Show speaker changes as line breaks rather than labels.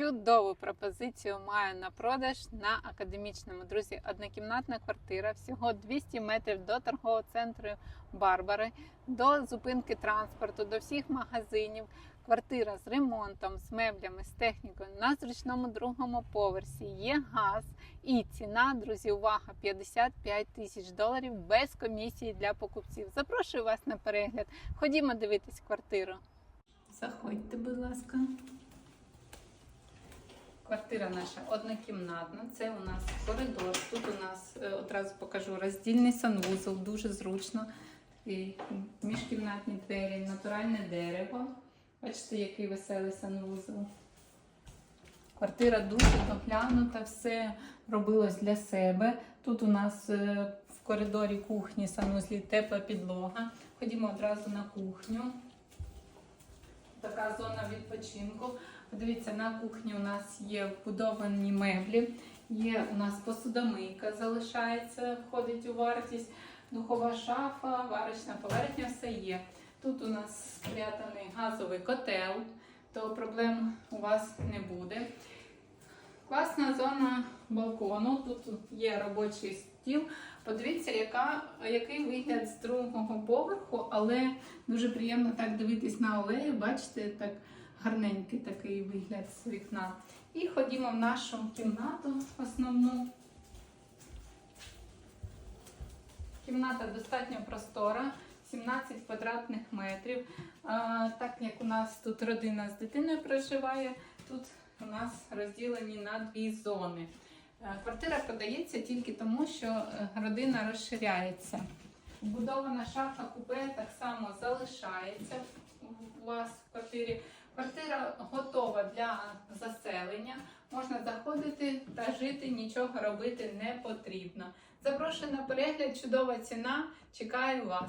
Чудову пропозицію маю на продаж на академічному. Друзі, однокімнатна квартира, всього 200 метрів до торгового центру Барбари, до зупинки транспорту, до всіх магазинів. Квартира з ремонтом, з меблями, з технікою на зручному другому поверсі. Є газ і ціна, друзі, увага, 55 тисяч доларів без комісії для покупців. Запрошую вас на перегляд. Ходімо дивитись квартиру. Заходьте, будь ласка. Квартира наша однокімнатна. Це у нас коридор. Тут у нас е, одразу покажу роздільний санвузол, дуже зручно. І міжкімнатні двері, натуральне дерево. Бачите, який веселий санвузол. Квартира дуже доглянута, все робилось для себе. Тут у нас е, в коридорі кухні санвузлі тепла підлога. Ходімо одразу на кухню. Така зона відпочинку. Подивіться, на кухні у нас є вбудовані меблі, є у нас посудомийка, залишається, входить у вартість, духова шафа, варочна поверхня, все є. Тут у нас спрятаний газовий котел, то проблем у вас не буде. Класна зона балкону. Тут є робочий стіл. Подивіться, яка, який вигляд з другого поверху, але дуже приємно так дивитись на алею. Бачите, так гарненький такий вигляд з вікна. І ходімо в нашу кімнату основну. Кімната достатньо простора, 17 квадратних метрів. А, так як у нас тут родина з дитиною проживає, тут у нас розділені на дві зони. Е, Квартира продається тільки тому, що е, родина розширяється. Вбудована шафа купе так само залишається у вас в квартирі. Квартира готова для заселення. Можна заходити та жити, нічого робити не потрібно. Запрошую на перегляд, чудова ціна. Чекаю вас.